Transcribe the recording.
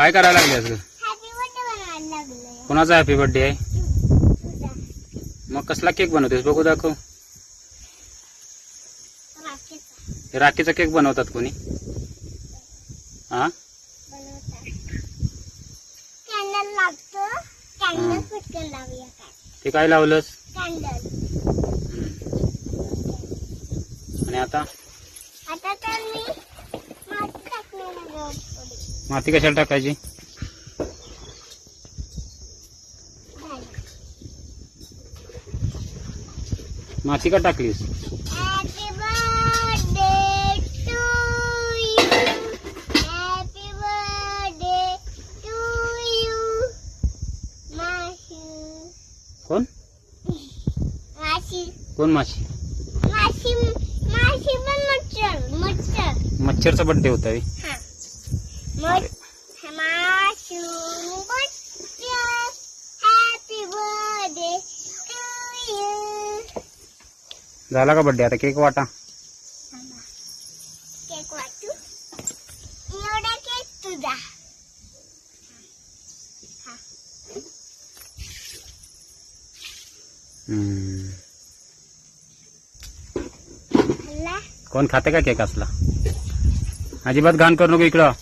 काय करायला लागली आज लागलोय कोणाचा हॅपी बर्थडे आहे? मग कसला केक बनवतेस? बघू दाखव. राखेचा केक बनवतात कोणी? हा? ते काय लावलंस? आणि आता? आता तर मी माती टाकणार आहे थोडी माती कशाला टाकायची? माती का टाकलीस? कोण? माशी कोण माशी? माशी माशी पण मच्छर मच्छर. मच्छरचा बर्थडे होता झाला का बर्थडे आता केक वाटा. केक वाटू एवढा केक तुझा कोण खाते का केक असला? अजिबात घाण करू नको इकडं.